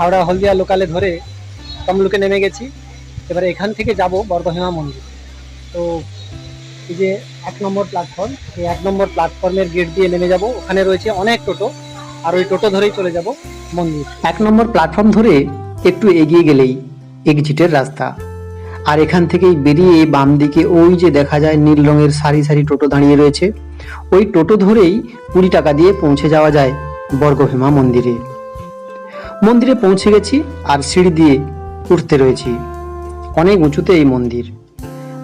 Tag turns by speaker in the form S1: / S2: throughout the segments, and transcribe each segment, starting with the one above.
S1: হাওড়া হলদিয়া লোকালে ধরে তমলুকে নেমে গেছি। এবারে এখান থেকে যাব বর্গভীমা মন্দির। তো এই যে এক নম্বর প্ল্যাটফর্ম এই এক নম্বর প্ল্যাটফর্মের গেট দিয়ে নেমে যাব। ওখানে রয়েছে অনেক টোটো, আর ওই টোটো ধরেই চলে যাব মন্দির।
S2: এক নম্বর প্ল্যাটফর্ম ধরে একটু এগিয়ে গেলেই এক্সিটের রাস্তা। আর এখান থেকেই বেরিয়ে বাম দিকে ওই যে দেখা যায় নীল রঙের সারি সারি টোটো দাঁড়িয়ে রয়েছে, ওই টোটো ধরেই কুড়ি টাকা দিয়ে পৌঁছে যাওয়া যায় বর্গভীমা মন্দিরে। মন্দিরে পৌঁছে গেছি আর সিঁড়ি দিয়ে উঠতে রয়েছি। অনেক উঁচুতে এই মন্দির।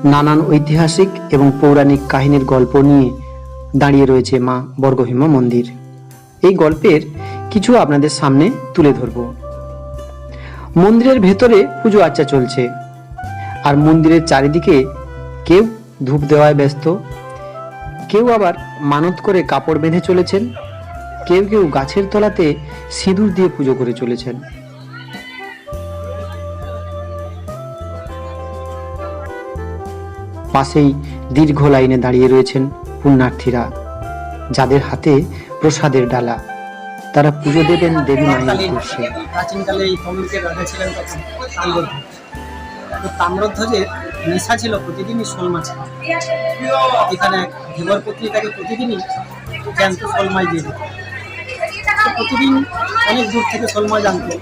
S2: নানান ঐতিহাসিক এবং পৌরাণিক কাহিনীর গল্প নিয়ে দাঁড়িয়ে রয়েছে মা বর্গভীমা মন্দির। এই গল্পের কিছু আপনাদের সামনে তুলে ধরব। মন্দিরের ভেতরে পুজো আর্চা চলছে। আর মন্দিরের চারিদিকে কেউ ধূপ দেওয়ায় ব্যস্ত, কেউ আবার মানত করে কাপড় বেঁধে চলেছেন। কেউ কেউ গাছের তলাতে সিঁদুর দিয়ে পুজো করে চলেছেন। পাশেই দীর্ঘ লাইনে দাঁড়িয়ে রয়েছেন পুণ্যার্থীরা যাদের হাতে প্রসাদের ডালা। তারা পুজো দেবেন দেবী মায়ের উদ্দেশ্যে।
S1: প্রাচীনকালে এই তমলুকের রাজা ছিলেন তখন তাম্রধ্বজ। তো তাম্রধ্বজের নেশা ছিল প্রতিদিনই শোল মাছ এখানে ধীবর পত্রিকাকে প্রতিদিনই জ্যান্ত শোল মাছ দিয়ে দিত। তো প্রতিদিন অনেক দূর থেকে শোল মাছ আনতো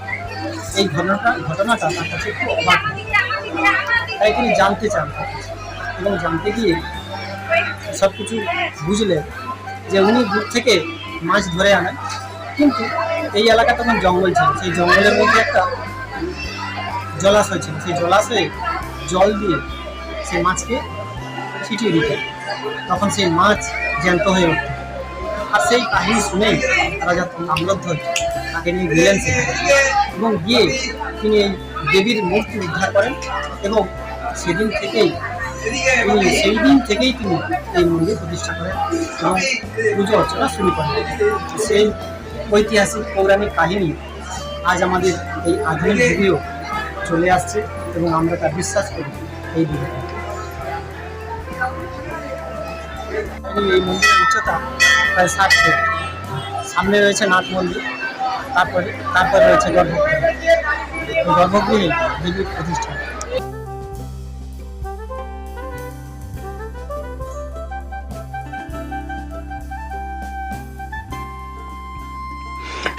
S1: এই ঘটনাটা ঘটনাটা তার কাছে খুব অবাক। তাই তিনি জানতে চান। এবং জানতে গিয়ে সব কিছু বুঝলেন যে উনি দূর থেকে মাছ ধরে আনেন। কিন্তু এই এলাকা তখন জঙ্গল ছিল। সেই জঙ্গলের মধ্যে একটা জলাশয় ছিল। সেই জলাশয়ে জল দিয়ে সেই মাছকে ছিটিয়ে দিতেন। তখন সেই মাছ জ্যান্ত হয়ে উঠত। আর সেই কাহিনী শুনেই রাজা তাম্রধ্বজ তাকে নিয়ে গেলেন এবং গিয়ে তিনি এই দেবীর মূর্তি উদ্ধার করেন এবং সেদিন থেকেই তিনি সেই দিন থেকেই তিনি এই মন্দির প্রতিষ্ঠা করেন এবং পুজো অর্চনা শুরু করেন। সেই ঐতিহাসিক পৌরাণিক কাহিনী আজ আমাদের এই আধুনিক যুগেও চলে আসছে এবং আমরা তা বিশ্বাস করি এই দিকে এই মন্দিরের উচ্চতা প্রায় ষাট ফুট। সামনে রয়েছে নাথ মন্দির, তারপরে তারপরে রয়েছে গর্ভগৃহ গর্ভগৃহে দেবীর প্রতিষ্ঠান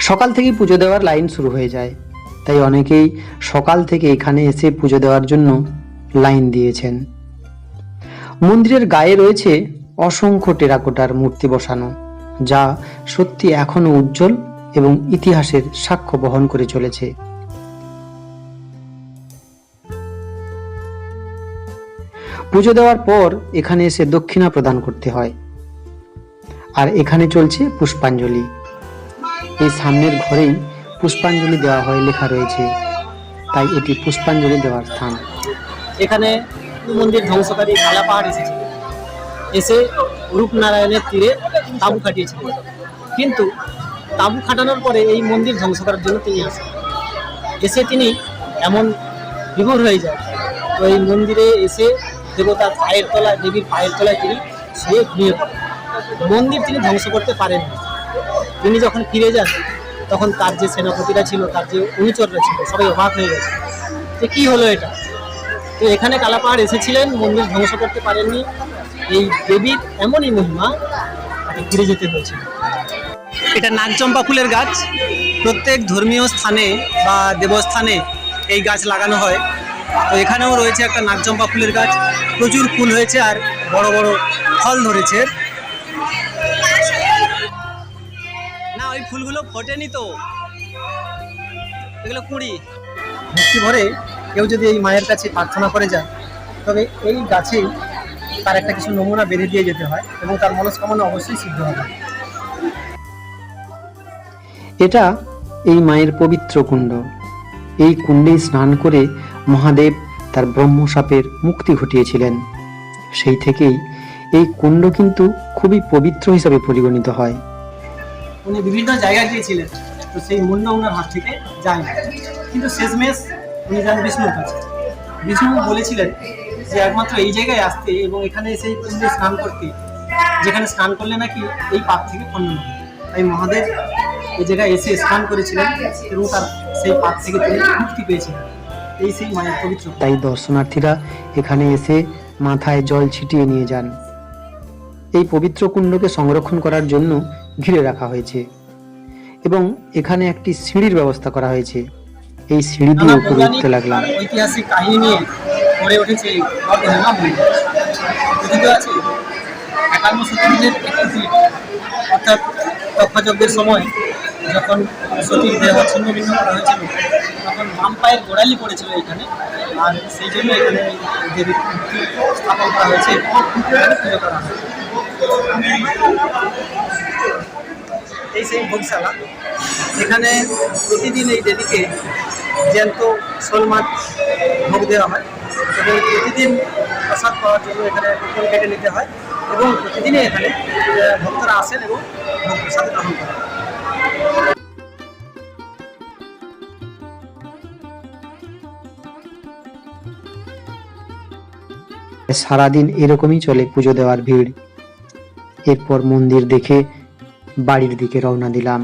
S2: সকাল থেকেই পুজো দেওয়ার লাইন শুরু হয়ে যায়। তাই অনেকেই সকাল থেকে এখানে এসে পুজো দেওয়ার জন্য লাইন দিয়েছেন। মন্দিরের গায়ে রয়েছে অসংখ্য টেরাকোটার মূর্তি বসানো, যা সত্যি এখনও উজ্জ্বল এবং ইতিহাসের সাক্ষ্য বহন করে চলেছে। পুজো দেওয়ার পর এখানে এসে দক্ষিণা প্রদান করতে হয়। আর এখানে চলছে পুষ্পাঞ্জলি। এই সামনের ঘরেই পুষ্পাঞ্জলি দেওয়া হয় লেখা রয়েছে। তাই এটি পুষ্পাঞ্জলি দেওয়ার স্থান।
S1: এখানে মন্দির ধ্বংসকারী কালা পাহাড় এসেছিল এসে রূপনারায়ণের তীরে তাঁবু খাটিয়েছিলেন কিন্তু তাঁবু খাটানোর পরে এই মন্দির ধ্বংস করার জন্য তিনি আসেন। এসে তিনি এমন বিভোর হয়ে যায় তো এই মন্দিরে এসে দেবতার পায়ের তলায়, দেবীর পায়ের তলায় তিনি শুয়ে ঘুমিয়ে পড়েন। মন্দির তিনি ধ্বংস করতে পারেন তিনি যখন ফিরে যান, তখন তার যে সেনাপতিরা ছিল, তার যে অনুচররা ছিল, সবাই অবাক হয়ে গেছে। যে কী হলো এটা? তো এখানে কালাপাহাড় এসেছিলেন, মন্দির ধ্বংস করতে পারেননি। এই দেবীর এমনই মহিমা, তাকে ফিরে যেতে হয়েছিল এটা নাগচম্পা ফুলের গাছ। প্রত্যেক ধর্মীয় স্থানে বা দেবস্থানে এই গাছ লাগানো হয়। তো এখানেও রয়েছে একটা নাগচম্পা ফুলের গাছ। প্রচুর ফুল হয়েছে আর বড় বড় ফল ধরেছে। না, ওই ফুলগুলো ফোটেনি তো। এগুলো কুড়ি। ভক্তি ভরে কেউ যদি এই মায়ের কাছে প্রার্থনা করে যায় তবে এই গাছেই তার একটা কিছু নমুনা বেঁধে দিয়ে যেতে হয় এবং তার মনস্কামনা অবশ্যই সিদ্ধ হবে।
S2: এটা এই মায়ের পবিত্র কুণ্ড। এই কুণ্ডেই স্নান করে মহাদেব তার ব্রহ্মসাপের মুক্তি ঘটিয়েছিলেন। সেই থেকেই এই কুণ্ড কিন্তু খুবই পবিত্র হিসাবে পরিগণিত হয়।
S1: উনি বিভিন্ন জায়গায় গিয়েছিলেন তো সেই মূল্য ওনার হাত থেকে যায় না কিন্তু শেষমেশ উনি যান বিষ্ণুর কাছে। বিষ্ণু বলেছিলেন যে একমাত্র এই জায়গায় আসতে এবং এখানে এসে কুণ্ডে স্নান করতে। যেখানে স্নান করলে নাকি এই পাপ থেকে খণ্ডন হবে। তাই মহাদেব এই জায়গায় এসে স্নান করেছিলেন এবং তার সেই পাপ থেকে তিনি মুক্তি পেয়েছিলেন। এই সেই মায়ের পবিত্র
S2: তাই দর্শনার্থীরা এখানে এসে মাথায় জল ছিটিয়ে নিয়ে যান। এই পবিত্র কুণ্ডকে সংরক্ষণ করার জন্য ঘিরে রাখা হয়েছে। এবং এখানে একটি সিঁড়ির ব্যবস্থা করা হয়েছে। এই সিঁড়ি দিয়ে উপরে উঠতে লাগলাম।
S1: ঐতিহাসিক কাহিনী নিয়ে গড়ে উঠেছে আছে একান্ন শতাব্দীর অর্থাৎ তক্ষযজ্ঞের সময় যখন সতীর দেহ ছিন্ন ভিন্ন করা হয়েছিল তখন বাম পায়ের গোড়ালি পড়েছিল এখানে আর সেই জন্য এখানে দেবীর স্থাপন করা হয়েছে। পুজো করা এই সেই ভোগশালা এখানে প্রতিদিন এই দেবীকে জ্যান্ত শোল মাছ ভোগ দেওয়া হয় এবং প্রতিদিন প্রসাদ পাওয়ার জন্য এখানে টোকন কেটে নিতে হয় এবং প্রতিদিনই এখানে ভক্তরা আসেন এবং ভোগ প্রসাদ গ্রহণ করেন।
S2: সারাদিন এরকমই চলে পুজো দেওয়ার ভিড়। এরপর মন্দির দেখে বাড়ির দিকে রওনা দিলাম।